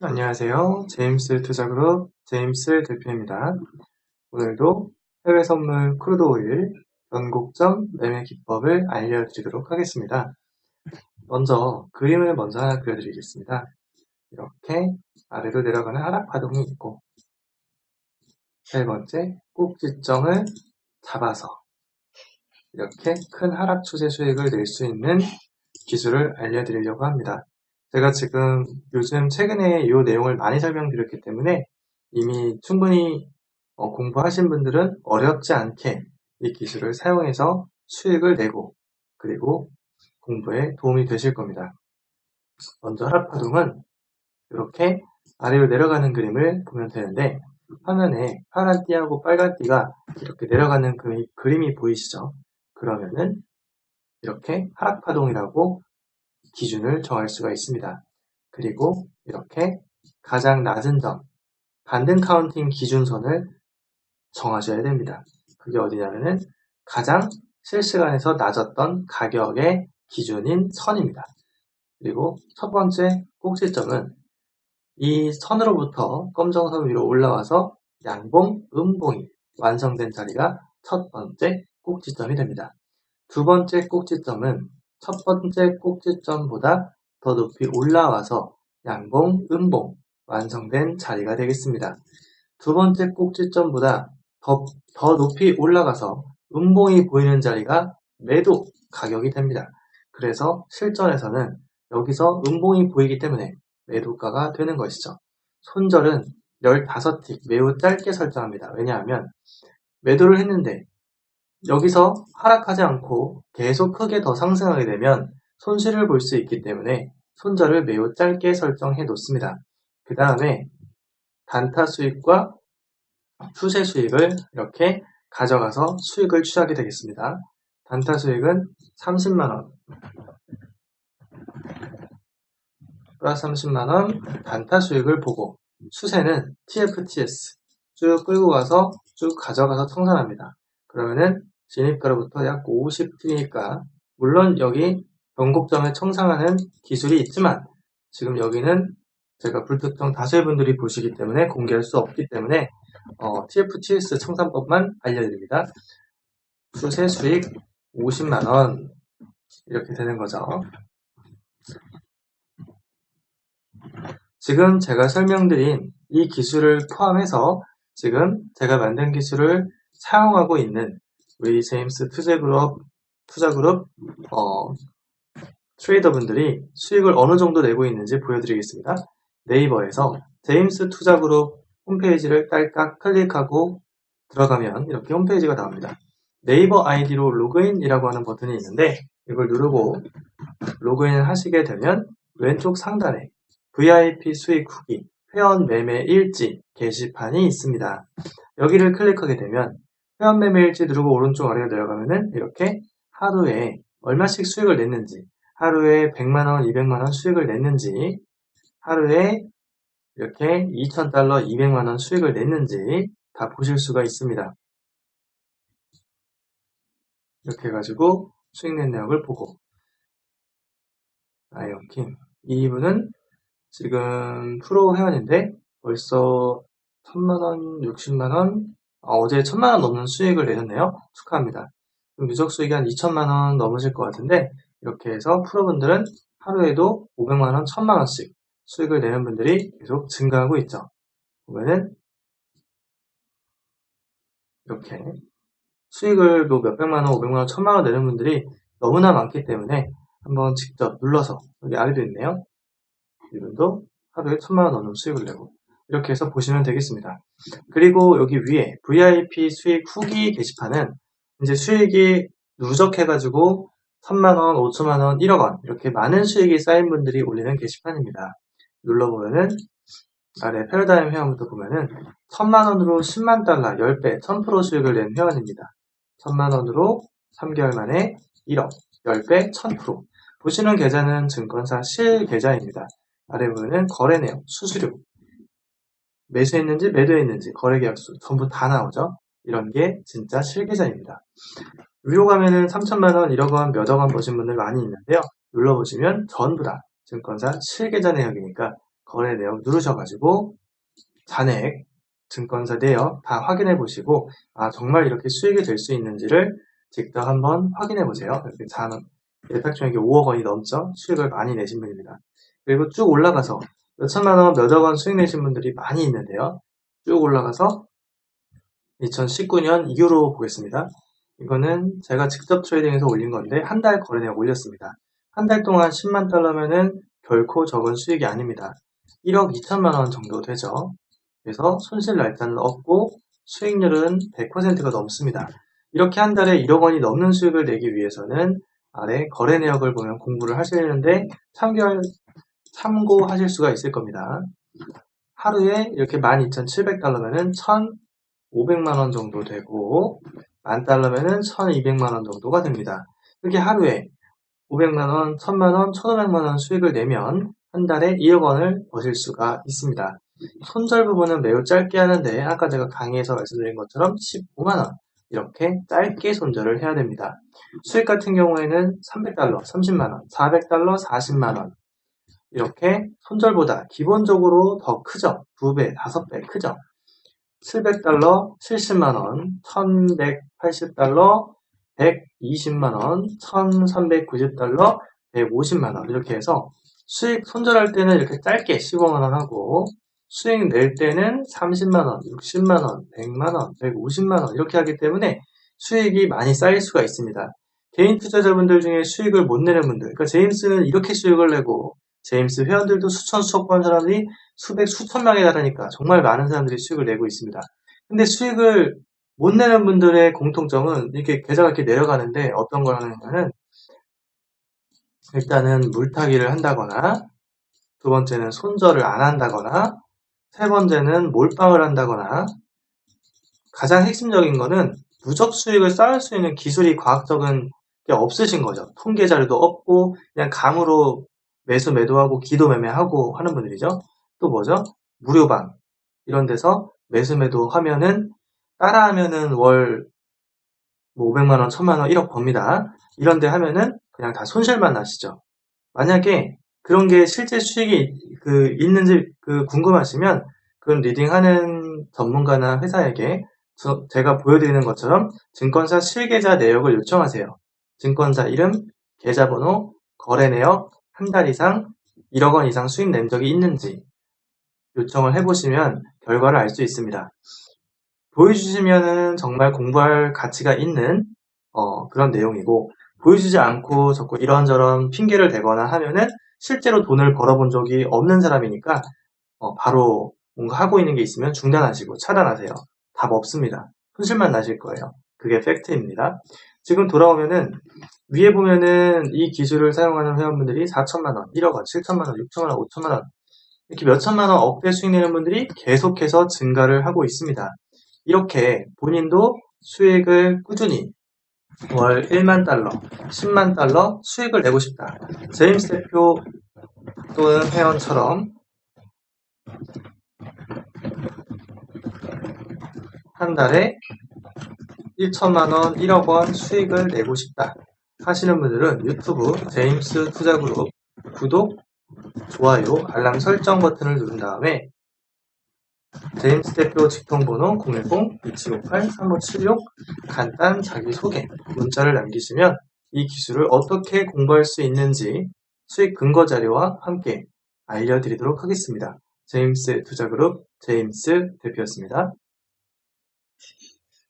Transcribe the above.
안녕하세요. 제임스 투자그룹 제임스 대표입니다. 오늘도 해외 선물 크루드 오일 변곡점 매매 기법을 알려드리도록 하겠습니다. 먼저 그림을 먼저 하나 그려드리겠습니다. 이렇게 아래로 내려가는 하락 파동이 있고 세 번째 꼭지점을 잡아서 이렇게 큰 하락 추세 수익을 낼 수 있는 기술을 알려드리려고 합니다. 제가 지금 요즘 최근에 이 내용을 많이 설명드렸기 때문에 이미 충분히 어, 공부하신 분들은 어렵지 않게 이 기술을 사용해서 수익을 내고 그리고 공부에 도움이 되실 겁니다. 먼저 하락파동은 이렇게 아래로 내려가는 그림을 보면 되는데 화면에 파란 띠하고 빨간 띠가 이렇게 내려가는 그 그림이 보이시죠? 그러면은 이렇게 하락파동이라고 기준을 정할 수가 있습니다. 그리고 이렇게 가장 낮은 점, 반등 카운팅 기준선을 정하셔야 됩니다. 그게 어디냐면은 가장 실시간에서 낮았던 가격의 기준인 선입니다. 그리고 첫 번째 꼭지점은 이 선으로부터 검정선 위로 올라와서 양봉, 음봉이 완성된 자리가 첫 번째 꼭지점이 됩니다. 두 번째 꼭지점은 첫 번째 꼭지점보다 더 높이 올라와서 양봉, 음봉 완성된 자리가 되겠습니다. 두 번째 꼭지점보다 더, 더 높이 올라가서 음봉이 보이는 자리가 매도 가격이 됩니다. 그래서 실전에서는 여기서 음봉이 보이기 때문에 매도가가 되는 것이죠. 손절은 15틱 매우 짧게 설정합니다. 왜냐하면 매도를 했는데 여기서 하락하지 않고 계속 크게 더 상승하게 되면 손실을 볼 수 있기 때문에 손절을 매우 짧게 설정해 놓습니다. 그 다음에 단타 수익과 추세 수익을 이렇게 가져가서 수익을 취하게 되겠습니다. 단타 수익은 30만원 플러스 30만원 단타 수익을 보고 추세는 TFTS 쭉 끌고 가서 쭉 가져가서 청산합니다. 그러면은 진입가로부터 약 50T니까 물론 여기 변곡점을 청산하는 기술이 있지만 지금 여기는 제가 불특정 다수의 분들이 보시기 때문에 공개할 수 없기 때문에 어, TFTS 청산법만 알려드립니다. 수세 수익 50만원 이렇게 되는 거죠. 지금 제가 설명드린 이 기술을 포함해서 지금 제가 만든 기술을 사용하고 있는 우리 제임스 투자그룹 투자그룹 어, 트레이더분들이 수익을 어느 정도 내고 있는지 보여드리겠습니다. 네이버에서 제임스 투자그룹 홈페이지를 딸깍 클릭하고 들어가면 이렇게 홈페이지가 나옵니다. 네이버 아이디로 로그인이라고 하는 버튼이 있는데 이걸 누르고 로그인을 하시게 되면 왼쪽 상단에 VIP 수익 후기 회원 매매 일지 게시판이 있습니다. 여기를 클릭하게 되면 회원 매 매 일지 누르고 오른쪽 아래로 내려가면은 이렇게 하루에 얼마씩 수익을 냈는지 하루에 100만원, 200만원 수익을 냈는지 하루에 이렇게 2,000달러, 200만원 수익을 냈는지 다 보실 수가 있습니다. 이렇게 해가지고 수익 낸 내역을 보고 아이언킴 이분은 지금 프로 회원인데 벌써 1000만원, 60만원 아, 어제 1000만원 넘는 수익을 내셨네요. 축하합니다. 누적 수익이 한 2천만 원 넘으실 것 같은데 이렇게 해서 프로분들은 하루에도 500만 원, 1000만 원씩 수익을 내는 분들이 계속 증가하고 있죠. 보면은 이렇게 수익을 뭐 몇백만 원, 500만 원, 1000만 원 내는 분들이 너무나 많기 때문에 한번 직접 눌러서 여기 아래도 있네요. 이분도 하루에 1000만 원 넘는 수익을 내고 이렇게 해서 보시면 되겠습니다. 그리고 여기 위에 VIP 수익 후기 게시판은 이제 수익이 누적해가지고 3만원, 5천만원, 1억원 이렇게 많은 수익이 쌓인 분들이 올리는 게시판입니다. 눌러보면은 아래 패러다임 회원부터 보면은 1000만원으로 10만 달러 10배 1000% 수익을 낸 회원입니다. 1000만원으로 3개월 만에 1억 10배 1000% 보시는 계좌는 증권사 실 계좌입니다. 아래 보면은 거래 내용, 수수료 매수했는지 매도했는지 거래계약수 전부 다 나오죠. 이런 게 진짜 실계좌입니다. 위로 가면은 3천만원, 1억원, 몇억원 보신 분들 많이 있는데요. 눌러보시면 전부 다 증권사 실계좌 내역이니까 거래 내역 누르셔가지고 잔액, 증권사 내역 다 확인해 보시고 아 정말 이렇게 수익이 될 수 있는지를 직접 한번 확인해 보세요. 이렇게 잔 예탁 중에 5억 원이 넘죠. 수익을 많이 내신 분입니다. 그리고 쭉 올라가서 몇천만 원, 몇억 원 수익 내신 분들이 많이 있는데요. 쭉 올라가서 2019년 이후로 보겠습니다. 이거는 제가 직접 트레이딩해서 올린 건데 한 달 거래 내역 올렸습니다. 한 달 동안 10만 달러면은 결코 적은 수익이 아닙니다. 1억 2천만 원 정도 되죠. 그래서 손실 날짜는 없고 수익률은 100%가 넘습니다. 이렇게 한 달에 1억 원이 넘는 수익을 내기 위해서는 아래 거래 내역을 보면 공부를 하시는데 참결, 참고하실 수가 있을 겁니다. 하루에 이렇게 12,700달러면은 1,500만원 정도 되고 만 달러면은 1,200만원 정도가 됩니다. 이렇게 하루에 500만원, 1000만원, 1500만원 수익을 내면 한 달에 2억 원을 버실 수가 있습니다. 손절 부분은 매우 짧게 하는데 아까 제가 강의에서 말씀드린 것처럼 15만원 이렇게 짧게 손절을 해야 됩니다. 수익 같은 경우에는 300달러 30만원, 400달러 40만원 이렇게 손절보다 기본적으로 더 크죠. 2배, 5배 크죠. 700달러 70만원, 1180달러 120만원, 1390달러 150만원 이렇게 해서 수익 손절할 때는 이렇게 짧게 15만원 하고 수익 낼 때는 30만원, 60만원, 100만원, 150만원 이렇게 하기 때문에 수익이 많이 쌓일 수가 있습니다. 개인 투자자분들 중에 수익을 못 내는 분들, 그러니까 제임스는 이렇게 수익을 내고 제임스 회원들도 수천 수억 번 사람들이 수백 수천 명에 달하니까 정말 많은 사람들이 수익을 내고 있습니다. 근데 수익을 못 내는 분들의 공통점은 이렇게 계좌가 이렇게 내려가는데 어떤 걸 하느냐는 일단은 물타기를 한다거나 두 번째는 손절을 안 한다거나 세 번째는 몰빵을 한다거나 가장 핵심적인 거는 누적 수익을 쌓을 수 있는 기술이 과학적인 게 없으신 거죠. 통계 자료도 없고 그냥 감으로 매수 매도하고 기도 매매하고 하는 분들이죠. 또 뭐죠? 무료방 이런 데서 매수 매도 하면은 따라하면은 월 500만 원, 1000만 원, 1억 법니다. 이런 데 하면은 그냥 다 손실만 나시죠. 만약에 그런 게 실제 수익이 그 있는지 그 궁금하시면 그런 리딩하는 전문가나 회사에게 저, 제가 보여드리는 것처럼 증권사 실계좌 내역을 요청하세요. 증권사 이름, 계좌번호, 거래 내역, 한 달 이상 1억 원 이상 수익 낸 적이 있는지 요청을 해보시면 결과를 알 수 있습니다. 보여주시면은 정말 공부할 가치가 있는 어, 그런 내용이고 보여주지 않고 자꾸 이런저런 핑계를 대거나 하면은 실제로 돈을 벌어본 적이 없는 사람이니까 어, 바로 뭔가 하고 있는 게 있으면 중단하시고 차단하세요. 답 없습니다. 손실만 나실 거예요. 그게 팩트입니다. 지금 돌아오면은 위에 보면은 이 기술을 사용하는 회원분들이 4천만원, 1억원, 7천만원, 6천만원, 5천만원 이렇게 몇천만원 억대 수익 내는 분들이 계속해서 증가를 하고 있습니다. 이렇게 본인도 수익을 꾸준히 월 1만 달러, 10만 달러 수익을 내고 싶다. 제임스 대표 또는 회원처럼 한 달에 1천만 원, 1억 원 수익을 내고 싶다 하시는 분들은 유튜브 제임스 투자그룹 구독, 좋아요, 알람 설정 버튼을 누른 다음에 제임스 대표 직통번호 010-2758-3576 간단 자기소개 문자를 남기시면 이 기술을 어떻게 공부할 수 있는지 수익 근거 자료와 함께 알려드리도록 하겠습니다. 제임스 투자그룹 제임스 대표였습니다.